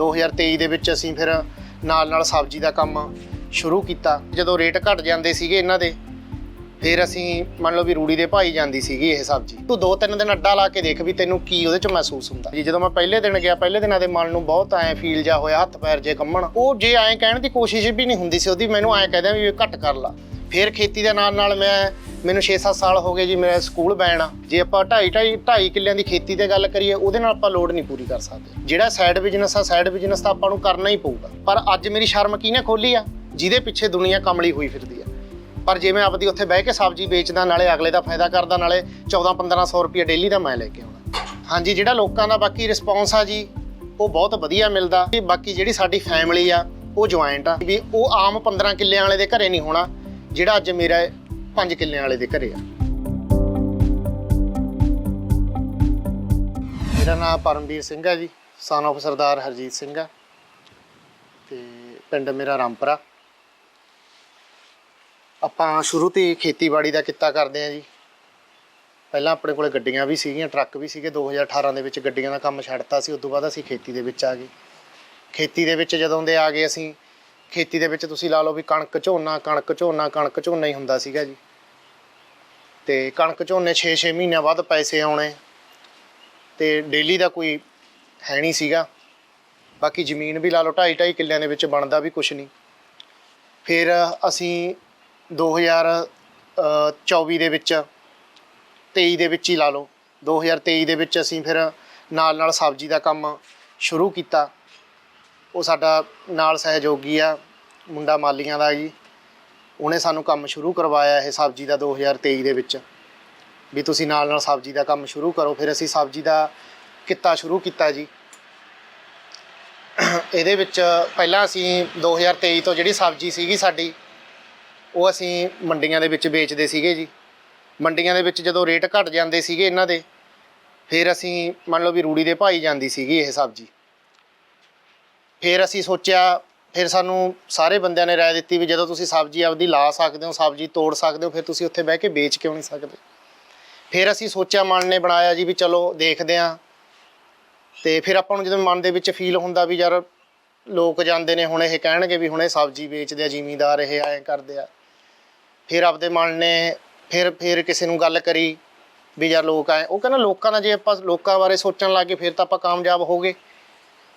2023 ਦੇ ਵਿੱਚ ਅਸੀਂ ਫਿਰ ਨਾਲ ਨਾਲ ਸਬਜ਼ੀ ਦਾ ਕੰਮ ਸ਼ੁਰੂ ਕੀਤਾ। ਜਦੋਂ ਰੇਟ ਘਟ ਜਾਂਦੇ ਸੀਗੇ ਇਹਨਾਂ ਦੇ, ਫਿਰ ਅਸੀਂ ਮੰਨ ਲਓ ਵੀ ਰੂੜੀ ਦੇ ਭਾਈ ਜਾਂਦੀ ਸੀਗੀ ਇਹ ਸਬਜ਼ੀ। ਤੂੰ ਦੋ ਤਿੰਨ ਦਿਨ ਅੱਡਾ ਲਾ ਕੇ ਦੇਖ ਵੀ ਤੈਨੂੰ ਕੀ ਉਹਦੇ ਚ ਮਹਿਸੂਸ ਹੁੰਦਾ। ਜੀ ਜਦੋਂ ਮੈਂ ਪਹਿਲੇ ਦਿਨ ਗਿਆ, ਪਹਿਲੇ ਦਿਨਾਂ ਦੇ ਮਨ ਨੂੰ ਬਹੁਤ ਐ ਫੀਲ ਜਾ ਹੋਇਆ ਹੱਥ ਪੈਰ ਜੇ ਕੰਮਣ। ਉਹ ਜੇ ਐਂ ਕਹਿਣ ਦੀ ਕੋਸ਼ਿਸ਼ ਵੀ ਨਹੀਂ ਹੁੰਦੀ ਸੀ ਉਹਦੀ, ਮੈਨੂੰ ਐਂ ਕਹਦੇ ਵੀ ਇਹ ਘੱਟ ਕਰ ਲਾ। ਫਿਰ ਖੇਤੀ ਦੇ ਨਾਲ ਨਾਲ ਮੈਂ, ਮੈਨੂੰ 6-7 ਸਾਲ ਹੋ ਗਏ ਜੀ ਮੇਰਾ ਸਕੂਲ ਬੈਣ ਆ। ਜੇ ਆਪਾਂ 2.5 2.5 2.5 ਕਿੱਲਿਆਂ ਦੀ ਖੇਤੀ ਤੇ ਗੱਲ ਕਰੀਏ, ਉਹਦੇ ਨਾਲ ਆਪਾਂ ਲੋਡ ਨਹੀਂ ਪੂਰੀ ਕਰ ਸਕਦੇ। ਜਿਹੜਾ ਸਾਈਡ ਬਿਜ਼ਨਸ ਆ ਸਾਈਡ ਬਿਜ਼ਨਸ ਤਾਂ ਆਪਾਂ ਨੂੰ ਕਰਨਾ ਹੀ ਪਊਗਾ। ਪਰ ਅੱਜ ਮੇਰੀ ਸ਼ਰਮ ਕਿਹਨੇ ਖੋਲੀ ਆ? ਜਿਹਦੇ ਪਿੱਛੇ ਦੁਨੀਆ ਕਮਲੀ ਹੋਈ ਫਿਰਦੀ ਆ। ਪਰ ਜੇ ਮੈਂ ਆਪਦੀ ਉੱਥੇ ਬਹਿ ਕੇ ਸਬਜ਼ੀ ਵੇਚਦਾ, ਨਾਲੇ ਅਗਲੇ ਦਾ ਫਾਇਦਾ ਕਰਦਾ, ਨਾਲੇ 14-1500 ਰੁਪਏ ਡੇਲੀ ਦਾ ਮੈਂ ਲੈ ਕੇ ਆਉਣਾ ਹਾਂਜੀ, ਜਿਹੜਾ ਲੋਕਾਂ ਦਾ ਬਾਕੀ ਰਿਸਪੌਂਸ ਆ ਜੀ, ਉਹ ਬਹੁਤ ਵਧੀਆ ਮਿਲਦਾ। ਤੇ ਬਾਕੀ ਜਿਹੜੀ ਸਾਡੀ ਫੈਮਿਲੀ ਆ, ਉਹ ਜੁਆਇੰਟ ਆ। ਵੀ ਉਹ ਆਮ 15 ਕਿੱਲੇ ਵਾਲੇ ਦੇ ਘਰੇ ਨਹੀਂ ਹੋਣਾ। ਜਿਹੜਾ ਅੱਜ ਮੇਰਾ ਪੰਜ ਕਿੱਲਿਆਂ ਵਾਲੇ ਦੇ ਘਰੇ ਆ। ਮੇਰਾ ਨਾਮ ਪਰਮਵੀਰ ਸਿੰਘ ਹੈ ਜੀ ਸਨ of ਸਰਦਾਰ ਹਰਜੀਤ ਸਿੰਘ ਆ ਤੇ ਪਿੰਡ ਮੇਰਾ ਰਾਮਪਰਾ ਆਪਾਂ ਸ਼ੁਰੂ ਤੋਂ ਹੀ ਖੇਤੀਬਾੜੀ ਦਾ ਕਿੱਤਾ ਕਰਦੇ ਆ ਜੀ। ਪਹਿਲਾਂ ਆਪਣੇ ਕੋਲੇ ਗੱਡੀਆਂ ਵੀ ਸੀਗੀਆਂ, ਟਰੱਕ ਵੀ ਸੀਗੇ। 2018 ਦੇ ਵਿੱਚ ਗੱਡੀਆਂ ਦਾ ਕੰਮ ਛੱਡਤਾ ਸੀ ਉਸ ਤੋਂ ਬਾਅਦ ਅਸੀਂ ਖੇਤੀ ਦੇ ਵਿੱਚ ਆ ਗਏ। ਖੇਤੀ ਦੇ ਵਿੱਚ ਜਦੋਂ ਦੇ ਆ ਗਏ ਅਸੀਂ ਖੇਤੀ ਦੇ ਵਿੱਚ ਤੁਸੀਂ ਲਾ ਲਓ ਵੀ ਕਣਕ ਝੋਨਾ ਕਣਕ ਝੋਨਾ ਕਣਕ ਝੋਨਾ ਹੀ ਹੁੰਦਾ ਸੀਗਾ ਜੀ। ਤੇ ਕਣਕ ਝੋਨੇ 6-6 ਮਹੀਨਿਆਂ ਬਾਅਦ ਪੈਸੇ ਆਉਣੇ ਤੇ ਡੇਲੀ ਦਾ ਕੋਈ ਹੈ ਨਹੀਂ ਸੀਗਾ। ਬਾਕੀ ਜ਼ਮੀਨ ਵੀ ਲਾ ਲਓ 2.5 ਕਿੱਲਿਆਂ ਦੇ ਵਿੱਚ ਬਣਦਾ ਵੀ ਕੁਝ ਨਹੀਂ। ਫਿਰ ਅਸੀਂ 2024 ਦੇ ਵਿੱਚ 23 ਦੇ ਵਿੱਚ ਹੀ ਲਾ ਲਓ। 2023 ਦੇ ਵਿੱਚ ਅਸੀਂ ਫਿਰ ਨਾਲ ਨਾਲ ਸਬਜ਼ੀ ਦਾ ਕੰਮ ਸ਼ੁਰੂ ਕੀਤਾ। ਉਹ ਸਾਡਾ ਨਾਲ ਸਹਿਯੋਗੀ ਆ, ਮੁੰਡਾ ਮਾਲੀਆਂ ਦਾ ਜੀ। ਉਹਨੇ ਸਾਨੂੰ ਕੰਮ ਸ਼ੁਰੂ ਕਰਵਾਇਆ ਇਹ ਸਬਜ਼ੀ ਦਾ 2023 ਦੇ ਵਿੱਚ। ਵੀ ਤੁਸੀਂ ਨਾਲ ਨਾਲ ਸਬਜ਼ੀ ਦਾ ਕੰਮ ਸ਼ੁਰੂ ਕਰੋ, ਫਿਰ ਅਸੀਂ ਸਬਜ਼ੀ ਦਾ ਕਿੱਤਾ ਸ਼ੁਰੂ ਕੀਤਾ ਜੀ। ਇਹਦੇ ਵਿੱਚ ਪਹਿਲਾਂ ਅਸੀਂ 2023 ਤੋਂ ਜਿਹੜੀ ਸਬਜ਼ੀ ਸੀਗੀ ਸਾਡੀ, ਉਹ ਅਸੀਂ ਮੰਡੀਆਂ ਦੇ ਵਿੱਚ ਵੇਚਦੇ ਸੀਗੇ ਜੀ। ਮੰਡੀਆਂ ਦੇ ਵਿੱਚ ਜਦੋਂ ਰੇਟ ਘਟ ਜਾਂਦੇ ਸੀਗੇ ਇਹਨਾਂ ਦੇ, ਫਿਰ ਅਸੀਂ ਮੰਨ ਲਓ ਵੀ ਰੂੜੀ ਦੇ ਭਾਈ ਜਾਂਦੀ ਸੀਗੀ ਇਹ ਸਬਜ਼ੀ। ਫਿਰ ਅਸੀਂ ਸੋਚਿਆ, ਫਿਰ ਸਾਨੂੰ ਸਾਰੇ ਬੰਦਿਆਂ ਨੇ ਰਾਏ ਦਿੱਤੀ ਵੀ ਜਦੋਂ ਤੁਸੀਂ ਸਬਜ਼ੀ ਆਪਦੀ ਲਾ ਸਕਦੇ ਹੋ, ਸਬਜ਼ੀ ਤੋੜ ਸਕਦੇ ਹੋ, ਫਿਰ ਤੁਸੀਂ ਉੱਥੇ ਬਹਿ ਕੇ ਵੇਚ ਕਿਉਂ ਨਹੀਂ ਸਕਦੇ? ਫਿਰ ਅਸੀਂ ਸੋਚਿਆ, ਮਨ ਨੇ ਬਣਾਇਆ ਜੀ ਵੀ ਚਲੋ ਦੇਖਦੇ ਆਂ ਤੇ ਫਿਰ ਆਪਾਂ ਨੂੰ ਜਦੋਂ ਮਨ ਦੇ ਵਿੱਚ ਫੀਲ ਹੁੰਦਾ ਵੀ ਯਾਰ ਲੋਕ ਜਾਂਦੇ ਨੇ, ਹੁਣ ਇਹ ਕਹਿਣਗੇ ਵੀ ਹੁਣ ਇਹ ਸਬਜ਼ੀ ਵੇਚਦੇ ਆ, ਜ਼ਿਮੀਂਦਾਰ ਇਹ ਐਂ ਕਰਦੇ ਆ। ਫਿਰ ਆਪਦੇ ਮਨ ਨੇ ਫਿਰ ਫਿਰ ਕਿਸੇ ਨੂੰ ਗੱਲ ਕਰੀ ਵੀ ਯਾਰ ਲੋਕ ਆਏ ਉਹ ਕਹਿੰਦਾ ਲੋਕਾਂ ਦਾ ਜੇ ਆਪਾਂ ਲੋਕਾਂ ਬਾਰੇ ਸੋਚਣ ਲੱਗੇ ਫਿਰ ਤਾਂ ਆਪਾਂ ਕਾਮਯਾਬ ਹੋਗੇ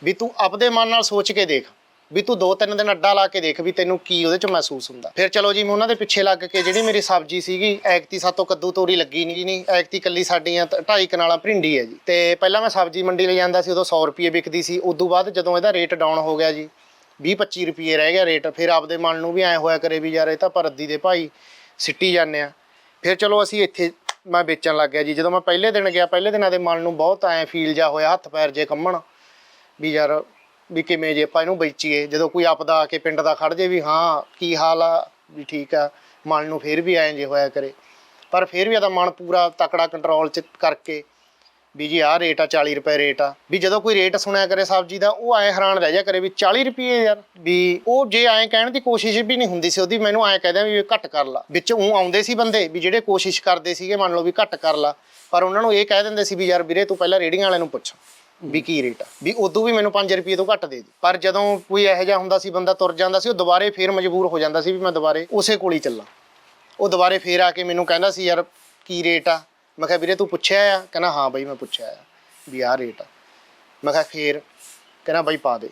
ਵੀ ਤੂੰ ਆਪਦੇ ਮਨ ਨਾਲ ਸੋਚ ਕੇ ਦੇਖ, ਵੀ ਤੂੰ ਦੋ ਤਿੰਨ ਦਿਨ ਅੱਡਾ ਲਾ ਕੇ ਦੇਖ ਵੀ ਤੈਨੂੰ ਕੀ ਉਹਦੇ ਚ ਮਹਿਸੂਸ ਹੁੰਦਾ। ਫਿਰ ਚਲੋ ਜੀ, ਮੈਂ ਉਹਨਾਂ ਦੇ ਪਿੱਛੇ ਲੱਗ ਕੇ ਜਿਹੜੀ ਮੇਰੀ ਸਬਜ਼ੀ ਸੀਗੀ ਐਕਤੀ ਸਾਤੋਂ ਕੱਦੂ ਤੋਰੀ ਲੱਗੀ ਨਹੀਂ ਜੀ ਨਹੀਂ ਐਕਤੀ ਕੱਲੀ ਸਾਡੀਆਂ ਤ- ਢਾਈ ਕਨਾਲਾਂ ਭਿੰਡੀ ਹੈ ਜੀ। ਤੇ ਪਹਿਲਾਂ ਮੈਂ ਸਬਜ਼ੀ ਮੰਡੀ ਲੈ ਜਾਂਦਾ ਸੀ, ਉਦੋਂ 100 ਰੁਪਏ ਵਿਕਦੀ ਸੀ। ਉਦੋਂ ਬਾਅਦ ਜਦੋਂ ਇਹਦਾ ਰੇਟ ਡਾਊਨ ਹੋ ਗਿਆ ਜੀ 20 25 ਰੁਪਏ ਰਹਿ ਗਿਆ ਰੇਟ। ਫਿਰ ਆਪਦੇ ਮਨ ਨੂੰ ਵੀ ਐ ਹੋਇਆ ਕਰੇ ਵੀ ਯਾਰ ਇਹ ਤਾਂ ਪਰ ਅੱਧੀ ਦੇ ਭਾਈ ਸਿੱਟੀ ਜਾਂਦੇ ਆ। ਫਿਰ ਚਲੋ ਅਸੀਂ ਇੱਥੇ ਮੈਂ ਵੇਚਣ ਲੱਗ ਗਿਆ ਜੀ। ਜਦੋਂ ਮੈਂ ਪਹਿਲੇ ਦਿਨ ਗਿਆ, ਪਹਿਲੇ ਦਿਨਾਂ ਦੇ ਮਨ ਨੂੰ ਬਹੁਤ ਐ ਫੀਲ ਜਾ ਹੋਇਆ, ਹੱਥ ਪੈਰ ਜੇ ਕੰਮਣ ਵੀ ਯਾਰ ਵੀ ਕਿਵੇਂ ਜੇ ਆਪਾਂ ਇਹਨੂੰ ਵੇਚੀਏ, ਜਦੋਂ ਕੋਈ ਆਪਦਾ ਆ ਕੇ ਪਿੰਡ ਦਾ ਖੜ ਜੇ ਵੀ ਹਾਂ, ਕੀ ਹਾਲ ਆ? ਵੀ ਠੀਕ ਆ, ਮਨ ਨੂੰ ਫਿਰ ਵੀ ਐਂ ਜੇ ਹੋਇਆ ਕਰੇ। ਪਰ ਫਿਰ ਵੀ ਇਹਦਾ ਮਨ ਪੂਰਾ ਤਕੜਾ ਕੰਟਰੋਲ ਚ ਕਰਕੇ ਵੀ ਜੀ ਆਹ ਰੇਟ ਆ 40 ਰੁਪਏ ਰੇਟ ਆ। ਵੀ ਜਦੋਂ ਕੋਈ ਰੇਟ ਸੁਣਿਆ ਕਰੇ ਸਬਜ਼ੀ ਦਾ, ਉਹ ਐ ਹੈਰਾਨ ਰਹਿ ਜਾ ਕਰੇ ਵੀ 40 ਰੁਪਏ ਯਾਰ। ਵੀ ਉਹ ਜੇ ਐਂ ਕਹਿਣ ਦੀ ਕੋਸ਼ਿਸ਼ ਵੀ ਨਹੀਂ ਹੁੰਦੀ ਸੀ ਉਹਦੀ, ਮੈਨੂੰ ਐਂ ਕਹਦੇ ਵੀ ਘੱਟ ਕਰ ਲਾ। ਵਿੱਚ ਉਹ ਆਉਂਦੇ ਸੀ ਬੰਦੇ ਵੀ ਜਿਹੜੇ ਕੋਸ਼ਿਸ਼ ਕਰਦੇ ਸੀਗੇ ਮੰਨ ਲਓ ਵੀ ਘੱਟ ਕਰ ਲਾ। ਪਰ ਉਹਨਾਂ ਨੂੰ ਇਹ ਕਹਿ ਦਿੰਦੇ ਸੀ ਵੀ ਯਾਰ ਵੀਰੇ ਤੂੰ ਪਹਿਲਾਂ ਰੇੜੀਆਂ ਵਾਲਿਆਂ ਨੂੰ ਪੁੱਛ। ਵੀ ਕੀ ਰੇਟ ਆ? ਵੀ ਉਦੋਂ ਵੀ ਮੈਨੂੰ 5 ਰੁਪਏ ਤੋਂ ਘੱਟ ਦੇ ਦੇ ਪਰ ਜਦੋਂ ਕੋਈ ਇਹੋ ਜਿਹਾ ਹੁੰਦਾ ਸੀ, ਬੰਦਾ ਤੁਰ ਜਾਂਦਾ ਸੀ, ਉਹ ਦੁਬਾਰੇ ਫੇਰ ਮਜਬੂਰ ਹੋ ਜਾਂਦਾ ਸੀ ਵੀ ਮੈਂ ਦੁਬਾਰੇ ਉਸੇ ਕੋਲ ਹੀ ਚੱਲਾਂ। ਉਹ ਦੁਬਾਰੇ ਫੇਰ ਆ ਕੇ ਮੈਨੂੰ ਕਹਿੰਦਾ ਸੀ, ਯਾਰ, ਕੀ ਰੇਟ ਆ? ਮੈਂ ਕਿਹਾ, ਵੀਰੇ, ਤੂੰ ਪੁੱਛਿਆ ਆ? ਕਹਿੰਦਾ, ਹਾਂ ਬਾਈ, ਮੈਂ ਪੁੱਛਿਆ ਆ ਵੀ ਆਹ ਰੇਟ ਆ। ਮੈਂ ਕਿਹਾ, ਫੇਰ? ਕਹਿੰਦਾ, ਬਾਈ, ਪਾ ਦੇ।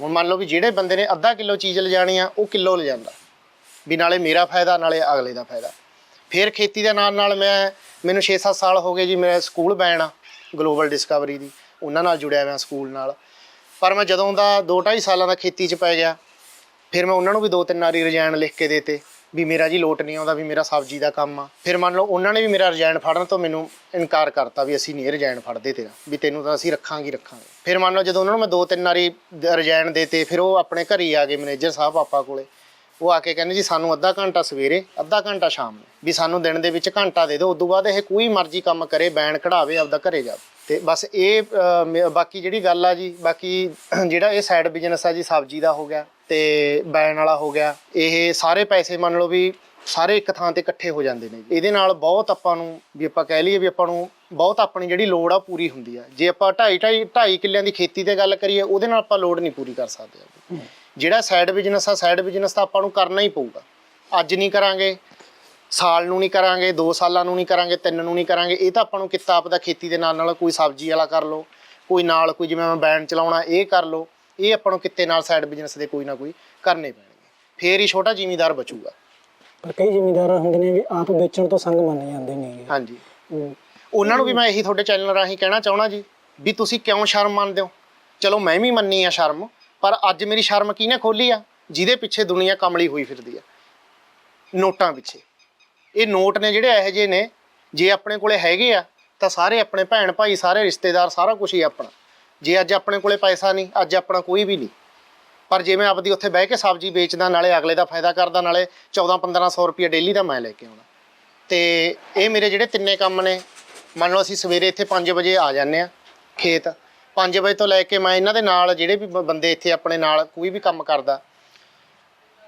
ਹੁਣ ਮੰਨ ਲਓ ਵੀ ਜਿਹੜੇ ਬੰਦੇ ਨੇ ਅੱਧਾ ਕਿਲੋ ਚੀਜ਼ ਲਿਜਾਣੀ ਆ, ਉਹ ਕਿਲੋ ਲਿਜਾਂਦਾ। ਵੀ ਨਾਲੇ ਮੇਰਾ ਫਾਇਦਾ, ਨਾਲੇ ਅਗਲੇ ਦਾ ਫਾਇਦਾ। ਫਿਰ ਖੇਤੀ ਦੇ ਨਾਲ ਨਾਲ ਮੈਂ, ਮੈਨੂੰ 6-7 ਸਾਲ ਹੋ ਗਏ ਜੀ ਮੇਰਾ ਸਕੂਲ ਬੈਣ ਆ, ਗਲੋਬਲ ਡਿਸਕਵਰੀ ਦੀ। ਉਹਨਾਂ ਨਾਲ ਜੁੜਿਆ ਹੋਇਆ ਸਕੂਲ ਨਾਲ। ਪਰ ਮੈਂ ਜਦੋਂ ਦਾ 2-2.5 ਸਾਲਾਂ ਦਾ ਖੇਤੀ 'ਚ ਪੈ ਗਿਆ, ਫਿਰ ਮੈਂ ਉਹਨਾਂ ਨੂੰ ਵੀ ਦੋ ਤਿੰਨ ਵਾਰੀ ਰਜਾਇਣ ਲਿਖ ਕੇ ਦੇਤੇ ਵੀ ਮੇਰਾ ਜੀ ਲੋਟ ਨਹੀਂ ਆਉਂਦਾ, ਵੀ ਮੇਰਾ ਸਬਜ਼ੀ ਦਾ ਕੰਮ ਆ। ਫਿਰ ਮੰਨ ਲਓ ਉਹਨਾਂ ਨੇ ਵੀ ਮੇਰਾ ਰਜਾਇਣ ਫੜਨ ਤੋਂ ਮੈਨੂੰ ਇਨਕਾਰ ਕਰਤਾ ਵੀ ਅਸੀਂ ਨਹੀਂ ਰਜਾਇਣ ਫੜਦੇ ਤੇਰਾ, ਵੀ ਤੈਨੂੰ ਤਾਂ ਅਸੀਂ ਰੱਖਾਂਗੇ ਰੱਖਾਂਗੇ। ਫਿਰ ਮੰਨ ਲਓ ਜਦੋਂ ਉਹਨਾਂ ਨੂੰ ਮੈਂ ਦੋ ਤਿੰਨ ਵਾਰੀ ਦ- ਰਜਾਇਣ ਦੇਤੇ, ਫਿਰ ਉਹ ਆਪਣੇ ਘਰ ਹੀ ਆ ਗਏ ਮੈਨੇਜਰ ਸਾਹਿਬ ਪਾਪਾ ਕੋਲੇ। ਉਹ ਆ ਕੇ ਕਹਿੰਦੇ ਜੀ ਸਾਨੂੰ ਅੱਧਾ ਘੰਟਾ ਸਵੇਰੇ, ਅੱਧਾ ਘੰਟਾ ਸ਼ਾਮ ਨੂੰ ਵੀ ਸਾਨੂੰ ਦਿਨ ਦੇ ਵਿੱਚ ਘੰਟਾ ਦੇ ਦਿਓ ਤੋਂ ਬਾਅਦ ਇਹ ਕੋਈ ਮਰਜ਼ੀ ਕੰਮ ਕਰੇ ਬੈਨ ਕਢਾਵੇ, ਆਪਦਾ ਘਰੇ ਜਾਵੇ। ਤੇ ਬਸ ਇਹ ਮੇ- ਬਾਕੀ ਜਿਹੜੀ ਗੱਲ ਆ ਜੀ ਬਾਕੀ ਜਿਹੜਾ ਇਹ ਸਾਈਡ ਬਿਜ਼ਨਸ ਆ ਜੀ ਸਬਜ਼ੀ ਦਾ ਹੋ ਗਿਆ ਤੇ ਬੈਣ ਵਾਲਾ ਹੋ ਗਿਆ ਇਹ ਸਾਰੇ ਪੈਸੇ ਮੰਨ ਲਓ ਵੀ ਸਾਰੇ ਇੱਕ ਥਾਂ ਤੇ ਇਕੱਠੇ ਹੋ ਜਾਂਦੇ ਨੇ ਇਹਦੇ ਨਾਲ ਬਹੁਤ ਆਪਾਂ ਨੂੰ ਵੀ ਆਪਾਂ ਕਹਿ ਲਈਏ ਵੀ ਆਪਾਂ ਨੂੰ ਬਹੁਤ ਆਪਣੀ ਜਿਹੜੀ ਲੋੜ ਆ ਉਹ ਪੂਰੀ ਹੁੰਦੀ ਆ। ਜੇ ਆਪਾਂ 2.5 2.5 2.5 ਕਿੱਲਿਆਂ ਦੀ ਖੇਤੀ ਤੇ ਗੱਲ ਕਰੀਏ ਉਹਦੇ ਨਾਲ ਆਪਾਂ ਲੋੜ ਨਹੀਂ ਪੂਰੀ ਕਰ ਸਕਦੇ। ਜਿਹੜਾ ਸਾਈਡ ਬਿਜ਼ਨਸ ਆ ਸਾਈਡ ਬਿਜ਼ਨਸ ਤਾਂ ਆਪਾਂ ਨੂੰ ਕਰਨਾ ਹੀ ਪਊਗਾ। ਅੱਜ ਨਹੀਂ ਕਰਾਂਗੇ ਸਾਲ ਨੂੰ ਨਹੀਂ ਕਰਾਂਗੇ 2 ਸਾਲਾਂ ਨੂੰ ਨਹੀਂ ਕਰਾਂਗੇ 3 ਨੂੰ ਨਹੀਂ ਕਰਾਂਗੇ ਇਹ ਤਾਂ ਆਪਾਂ ਨੂੰ ਕਿੱਤਾ ਆਪਦਾ ਖੇਤੀ ਦੇ ਨਾਲ ਨਾਲ ਕੋਈ ਸਬਜ਼ੀ ਵਾਲਾ ਕਰ ਲਓ ਕੋਈ ਨਾਲ ਕੋਈ ਜਿਵੇਂ ਮੈਂ ਬੈਂਡ ਚਲਾਉਣਾ ਇਹ ਕਰ ਲਓ ਇਹ ਆਪਾਂ ਨੂੰ ਕਿੱਤੇ ਨਾਲ ਸਾਈਡ ਬਿਜ਼ਨਸ ਦੇ ਕੋਈ ਨਾ ਕੋਈ ਕਰਨੇ ਪੈਣਗੇ। ਫੇਰ ਹੀ ਛੋਟਾ ਜ਼ਿਮੀਂਦਾਰ ਬਚੂਗਾ। ਪਰ ਕਈ ਜ਼ਿਮੀਂਦਾਰ ਹੁੰਦੇ ਨੇ ਵੀ ਆਪ ਵੇਚਣ ਤੋਂ ਸੰਗ ਮੰਨ ਜਾਂਦੇ ਨੇਗੇ ਹਾਂਜੀ। ਉਹਨਾਂ ਨੂੰ ਵੀ ਮੈਂ ਇਹੀ ਤੁਹਾਡੇ ਚੈਨਲ ਰਾਹੀਂ ਕਹਿਣਾ ਚਾਹਣਾ ਜੀ ਵੀ ਤੁਸੀਂ ਕਿਉਂ ਸ਼ਰਮ ਮੰਨਦੇ ਹੋ? ਚਲੋ ਮੈਂ ਵੀ ਮੰਨੀ ਆ ਸ਼ਰਮ ਪਰ ਅੱਜ ਮੇਰੀ ਸ਼ਰਮ ਕਿਹਨੇ ਖੋਲੀ ਆ? ਜਿਹਦੇ ਪਿੱਛੇ ਦੁਨੀਆ ਕਮਲੀ ਹੋਈ ਫਿਰਦੀ ਆ। ਨੋਟਾਂ ਪਿੱਛੇ। ਇਹ ਨੋਟ ਨੇ ਜਿਹੜੇ ਇਹੋ ਜਿਹੇ ਨੇ, ਜੇ ਆਪਣੇ ਕੋਲੇ ਹੈਗੇ ਆ, ਤਾਂ ਸਾਰੇ ਆਪਣੇ ਭੈਣ ਭਾਈ, ਸਾਰੇ ਰਿਸ਼ਤੇਦਾਰ, ਸਾਰਾ ਕੁਝ ਹੀ ਆਪਣਾ। ਜੇ ਅੱਜ ਆਪਣੇ ਕੋਲੇ ਪੈਸਾ ਨਹੀਂ, ਅੱਜ ਆਪਣਾ ਕੋਈ ਵੀ ਨਹੀਂ। ਪਰ ਜੇ ਮੈਂ ਆਪਦੀ ਉੱਥੇ ਬਹਿ ਕੇ ਸਬਜ਼ੀ ਵੇਚਦਾ, ਨਾਲੇ ਅਗਲੇ ਦਾ ਫਾਇਦਾ ਕਰਦਾ, ਨਾਲੇ 14 1500 ਰੁਪਏ ਡੇਲੀ ਦਾ ਮੈਂ ਲੈ ਕੇ ਆਉਣਾ। ਤੇ ਇਹ ਮੇਰੇ ਜਿਹੜੇ ਤਿੰਨੇ ਕੰਮ ਨੇ, ਮੰਨ ਲਓ ਅਸੀਂ ਸਵੇਰੇ ਇੱਥੇ 5 ਵਜੇ ਆ ਜਾਂਦੇ ਆ ਖੇਤ। 5 ਵਜੇ ਤੋਂ ਲੈ ਕੇ ਮੈਂ ਇਹਨਾਂ ਦੇ ਨਾਲ, ਜਿਹੜੇ ਵੀ ਬੰਦੇ ਇੱਥੇ ਆਪਣੇ ਨਾਲ ਕੋਈ ਵੀ ਕੰਮ ਕਰਦਾ,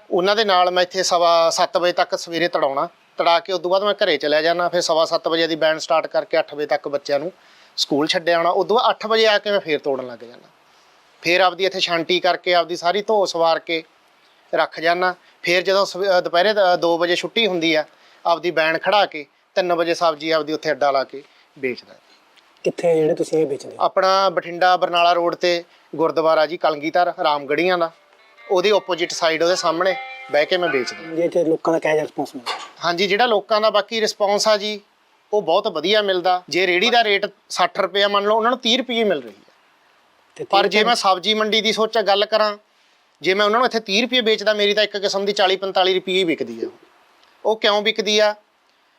ਉਹਨਾਂ ਦੇ ਨਾਲ ਮੈਂ ਇੱਥੇ ਸਵਾ 7 ਵਜੇ ਤੱਕ ਸਵੇਰੇ ਤੜਾਉਣਾ। ਤੜਾ ਕੇ ਉਦੋਂ ਬਾਅਦ ਮੈਂ ਘਰੇ ਚਲਿਆ ਜਾਣਾ ਫਿਰ ਸਵਾ 7 ਵਜੇ ਦੀ ਬੈਂਡ ਸਟਾਰਟ ਕਰਕੇ 8 ਵਜੇ ਤੱਕ ਬੱਚਿਆਂ ਨੂੰ ਸਕੂਲ ਛੱਡਿਆ ਆਉਣਾ। ਉਦੋਂ ਬਾਅਦ 8 ਵਜੇ ਆ ਕੇ ਮੈਂ ਫੇਰ ਤੋੜਨ ਲੱਗ ਜਾਣਾ ਫੇਰ ਆਪਦੀ ਇੱਥੇ ਛਾਂਟੀ ਕਰਕੇ ਆਪਦੀ ਸਾਰੀ ਧੋ ਸਵਾਰ ਕੇ ਰੱਖ ਜਾਣਾ ਫੇਰ ਜਦੋਂ ਦੁਪਹਿਰੇ 2 ਵਜੇ ਛੁੱਟੀ ਹੁੰਦੀ ਆ ਆਪਦੀ ਬੈਂਡ ਖੜਾ ਕੇ 3 ਵਜੇ ਸਬਜ਼ੀ ਆਪਦੀ ਉੱਥੇ ਅੱਡਾ ਲਾ ਕੇ ਵੇਚਦਾ। ਕਿੱਥੇ ਜਿਹੜੇ ਤੁਸੀਂ ਇਹ ਵੇਚਦੇ? ਆਪਣਾ ਬਠਿੰਡਾ ਬਰਨਾਲਾ ਰੋਡ ਤੇ ਗੁਰਦੁਆਰਾ ਜੀ ਕਲਗੀਧਰ ਰਾਮਗੜੀਆਂ ਦਾ। ਉਹਦੇ ਆਪੋਜੀਟ ਸਾਈਡ ਉਹਦੇ ਸਾਹਮਣੇ। ਬਹਿ ਕੇ ਮੈਂ ਵੇਚਦਾ ਜੇ ਤੇ ਲੋਕਾਂ ਦਾ ਕਿਹੋ ਰਿਸਪੌਂਸ ਮਿਲਦਾ? ਹਾਂਜੀ ਜਿਹੜਾ ਲੋਕਾਂ ਦਾ ਬਾਕੀ ਰਿਸਪੌਂਸ ਆ ਜੀ ਉਹ ਬਹੁਤ ਵਧੀਆ ਮਿਲਦਾ। ਜੇ ਰੇੜੀ ਦਾ ਰੇਟ 60 ਰੁਪਏ ਮੰਨ ਲਓ ਉਹਨਾਂ ਨੂੰ 30 ਰੁਪਏ ਮਿਲ ਰਹੀ ਹੈ। ਪਰ ਜੇ ਮੈਂ ਸਬਜ਼ੀ ਮੰਡੀ ਦੀ ਸੋਚਾ ਗੱਲ ਕਰਾਂ ਜੇ ਮੈਂ ਉਹਨਾਂ ਨੂੰ ਇੱਥੇ 30 ਰੁਪਏ ਵੇਚਦਾ ਮੇਰੀ ਤਾਂ ਇੱਕ ਕਿਸਮ ਦੀ 40 45 ਰੁਪਏ ਹੀ ਵਿਕਦੀ ਆ। ਉਹ। ਕਿਉਂ ਵਿਕਦੀ ਆ?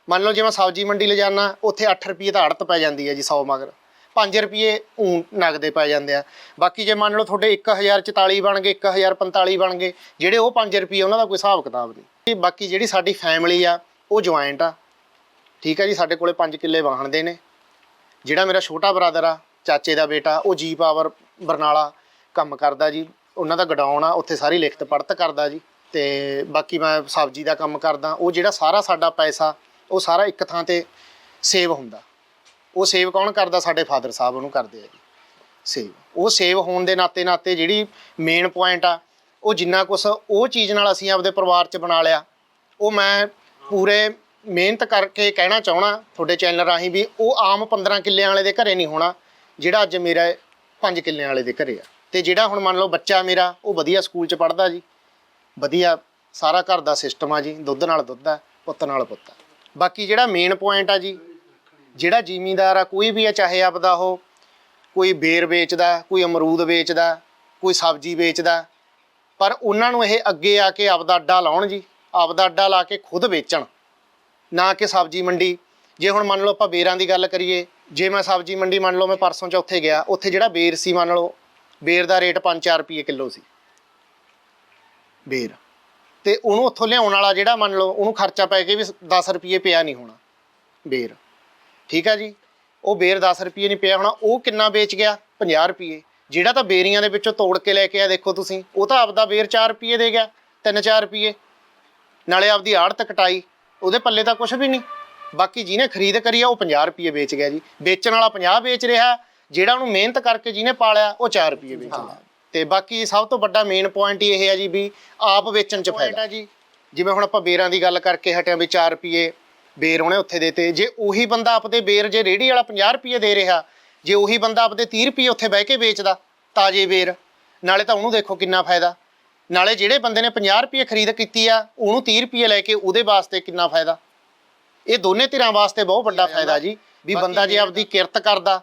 ਮੰਨ ਲਓ ਜੇ ਮੈਂ ਸਬਜ਼ੀ ਮੰਡੀ ਲਿਜਾਣਾ ਉੱਥੇ 8 ਰੁਪਏ ਤਾਂ ਅੜਤ ਪੈ ਜਾਂਦੀ ਹੈ ਜੀ 100 ਮਗਰ। 5 ਰੁਪਏ ਊਂ ਨਗਦੇ ਪੈ ਜਾਂਦੇ ਆ। ਬਾਕੀ ਜੇ ਮੰਨ ਲਓ ਤੁਹਾਡੇ 1044 ਬਣ ਗਏ 1045 ਬਣ ਗਏ, ਜਿਹੜੇ ਉਹ 5 ਰੁਪਏ ਉਹਨਾਂ ਦਾ ਕੋਈ ਹਿਸਾਬ ਕਿਤਾਬ ਨਹੀਂ। ਤੇ ਬਾਕੀ ਜਿਹੜੀ ਸਾਡੀ ਫੈਮਿਲੀ ਆ, ਉਹ ਜੁਆਇੰਟ ਆ। ਠੀਕ ਆ ਜੀ, ਸਾਡੇ ਕੋਲੇ 5 ਕਿੱਲੇ ਵਾਹਣ ਦੇ ਨੇ। ਜਿਹੜਾ ਮੇਰਾ ਛੋਟਾ ਬ੍ਰਦਰ ਆ, ਚਾਚੇ ਦਾ ਬੇਟਾ, ਉਹ ਜੀ ਪਾਵਰ ਬਰਨਾਲਾ ਕੰਮ ਕਰਦਾ ਜੀ। ਉਹਨਾਂ ਦਾ ਗਡਾਉਣ ਆ, ਉੱਥੇ ਸਾਰੀ ਲਿਖਤ ਪੜਤ ਕਰਦਾ ਜੀ। ਤੇ ਬਾਕੀ ਮੈਂ ਸਬਜ਼ੀ ਦਾ ਕੰਮ ਕਰਦਾ। ਉਹ ਜਿਹੜਾ ਸਾਰਾ ਸਾਡਾ ਪੈਸਾ, ਉਹ ਸਾਰਾ ਇੱਕ ਥਾਂ ਤੇ ਸੇਵ ਹੁੰਦਾ। ਉਹ ਸੇਵ ਕੌਣ ਕਰਦਾ? ਸਾਡੇ ਫਾਦਰ ਸਾਹਿਬ ਉਹਨੂੰ ਕਰਦੇ ਆ ਜੀ। ਸੇਵ। ਉਹ ਸੇਵ ਹੋਣ ਦੇ ਨਾਤੇ ਨਾਤੇ ਜਿਹੜੀ ਮੇਨ ਪੁਆਇੰਟ ਆ, ਉਹ ਜਿੰਨਾ ਕੁਛ ਉਹ ਚੀਜ਼ ਨਾਲ ਅਸੀਂ ਆਪਦੇ ਪਰਿਵਾਰ 'ਚ ਬਣਾ ਲਿਆ। ਉਹ ਮੈਂ ਪੂਰੇ ਮਿਹਨਤ ਕਰਕੇ ਕਹਿਣਾ ਚਾਹਣਾ ਤੁਹਾਡੇ ਚੈਨਲ ਰਾਹੀਂ ਵੀ ਉਹ ਆਮ 15 ਕਿੱਲਿਆਂ ਵਾਲੇ ਦੇ ਘਰੇ ਨਹੀਂ ਹੋਣਾ, ਜਿਹੜਾ ਅੱਜ ਮੇਰਾ 5 ਕਿੱਲਿਆਂ ਵਾਲੇ ਦੇ ਘਰੇ ਆ। ਤੇ ਜਿਹੜਾ ਹੁਣ ਮੰਨ ਲਓ ਬੱਚਾ ਮੇਰਾ, ਉਹ ਵਧੀਆ ਸਕੂਲ 'ਚ ਪੜ੍ਹਦਾ ਜੀ। ਵਧੀਆ ਸਾਰਾ ਘਰ ਦਾ ਸਿਸਟਮ ਆ ਜੀ, ਦੁੱਧ ਨਾਲ ਦੁੱਧ ਆ, ਪੁੱਤ ਨਾਲ ਪੁੱਤ ਆ। ਬਾਕੀ ਜਿਹੜਾ ਮੇਨ ਪੁਆਇੰਟ ਆ ਜੀ ਜਿਹੜਾ ਜ਼ਿਮੀਂਦਾਰ ਆ, ਕੋਈ ਵੀ ਆ, ਚਾਹੇ ਆਪਦਾ ਉਹ, ਕੋਈ ਬੇਰ ਵੇਚਦਾ, ਕੋਈ ਅਮਰੂਦ ਵੇਚਦਾ, ਕੋਈ ਸਬਜ਼ੀ ਵੇਚਦਾ, ਪਰ ਉਹਨਾਂ ਨੂੰ ਇਹ ਅੱਗੇ ਆ ਕੇ ਆਪਦਾ ਅੱਡਾ ਲਾਉਣ ਜੀ, ਆਪਦਾ ਅੱਡਾ ਲਾ ਕੇ ਖੁਦ ਵੇਚਣ, ਨਾ ਕਿ ਸਬਜ਼ੀ ਮੰਡੀ। ਜੇ ਹੁਣ ਮੰਨ ਲਓ ਆਪਾਂ ਬੇਰਾਂ ਦੀ ਗੱਲ ਕਰੀਏ, ਜੇ ਮੈਂ ਸਬਜ਼ੀ ਮੰਡੀ ਮੰਨ ਲਓ ਮੈਂ ਪਰਸੋਂ ਚੌਥੇ ਗਿਆ, ਉੱਥੇ ਜਿਹੜਾ ਬੇਰ ਸੀ ਮੰਨ ਲਓ, ਬੇਰ ਦਾ ਰੇਟ 5-4 ਰੁਪਏ ਕਿਲੋ ਸੀ। ਬੇਰ। ਤੇ ਉਹਨੂੰ ਉੱਥੋਂ ਲਿਆਉਣ ਵਾਲਾ ਜਿਹੜਾ ਮੰਨ ਲਓ, ਉਹਨੂੰ ਖਰਚਾ ਪੈ ਕੇ ਵੀ 10 ਰੁਪਏ ਪਿਆ ਨਹੀਂ ਹੋਣਾ, ਬੇਰ। ਠੀਕ ਆ ਜੀ? ਉਹ ਬੇਰ 10 ਰੁਪਏ ਨਹੀਂ ਪਿਆ ਹੋਣਾ ਉਹ ਕਿੰਨਾ ਵੇਚ ਗਿਆ? 50 ਰੁਪਏ। ਜਿਹੜਾ ਤਾਂ ਬੇਰੀਆਂ ਦੇ ਵਿੱਚੋਂ ਤੋੜ ਕੇ ਲੈ ਕੇ ਆ ਦੇਖੋ ਤੁਸੀਂ ਉਹ ਤਾਂ ਆਪਦਾ ਬੇਰ 4 ਰੁਪਏ ਦੇ ਗਿਆ 3-4 ਰੁਪਏ। ਨਾਲੇ ਆਪਦੀ ਆੜਤ ਕਟਾਈ ਉਹਦੇ ਪੱਲੇ ਤਾਂ ਕੁਝ ਵੀ ਨਹੀਂ। ਬਾਕੀ ਜਿਹਨੇ ਖਰੀਦ ਕਰੀ ਆ ਉਹ 50 ਰੁਪਏ ਵੇਚ ਗਿਆ ਜੀ। ਵੇਚਣ ਵਾਲਾ 50 ਵੇਚ ਰਿਹਾ ਜਿਹੜਾ ਉਹਨੂੰ ਮਿਹਨਤ ਕਰਕੇ ਜਿਹਨੇ ਪਾਲਿਆ ਉਹ 4 ਰੁਪਏ ਵੇਚਦਾ ਤੇ ਬਾਕੀ ਸਭ ਤੋਂ ਵੱਡਾ ਮੇਨ ਪੁਆਇੰਟ ਇਹ ਹੈ ਜੀ ਵੀ ਆਪ ਵੇਚਣ ਚ ਫਾਇਦਾ। ਜੀ। ਜਿਵੇਂ ਹੁਣ ਆਪਾਂ ਬੇਰਾਂ ਦੀ ਗੱਲ ਕਰਕੇ ਹਟਿਆ ਵੀ 4 ਰੁਪਏ ਬੇਰ ਉਹਨੇ ਉੱਥੇ ਦੇਤੇ ਜੇ ਉਹੀ ਬੰਦਾ ਆਪਦੇ ਬੇਰ ਜੇ ਰੇੜੀ ਵਾਲਾ 50 ਰੁਪਏ ਦੇ ਰਿਹਾ ਜੇ ਉਹੀ ਬੰਦਾ ਆਪਦੇ 30 ਰੁਪਏ ਉੱਥੇ ਬਹਿ ਕੇ ਵੇਚਦਾ ਤਾਜ਼ੇ ਬੇਰ ਨਾਲੇ ਤਾਂ ਉਹਨੂੰ ਦੇਖੋ ਕਿੰਨਾ ਫਾਇਦਾ। ਨਾਲੇ ਜਿਹੜੇ ਬੰਦੇ ਨੇ 50 ਰੁਪਏ ਖਰੀਦ ਕੀਤੀ ਆ ਉਹਨੂੰ 30 ਰੁਪਏ ਲੈ ਕੇ ਉਹਦੇ ਵਾਸਤੇ ਕਿੰਨਾ ਫਾਇਦਾ। ਇਹ ਦੋਨੇ ਧਿਰਾਂ ਵਾਸਤੇ ਬਹੁਤ ਵੱਡਾ ਫਾਇਦਾ ਜੀ ਵੀ ਬੰਦਾ ਜੇ ਆਪਦੀ ਕਿਰਤ ਕਰਦਾ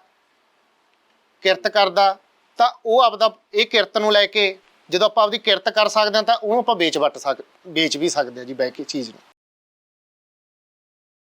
ਕਿਰਤ ਕਰਦਾ ਤਾਂ ਉਹ ਆਪਦਾ ਇਹ ਕਿਰਤ ਨੂੰ ਲੈ ਕੇ ਜਦੋਂ ਆਪਾਂ ਆਪਦੀ ਕਿਰਤ ਕਰ ਸਕਦੇ ਹਾਂ ਤਾਂ ਉਹਨੂੰ ਆਪਾਂ ਵੇਚ ਵੱਟ ਸਕ ਵੇਚ ਵੀ ਸਕਦੇ ਹਾਂ ਜੀ ਬਹਿ ਕੇ ਚੀਜ਼ ਨੂੰ।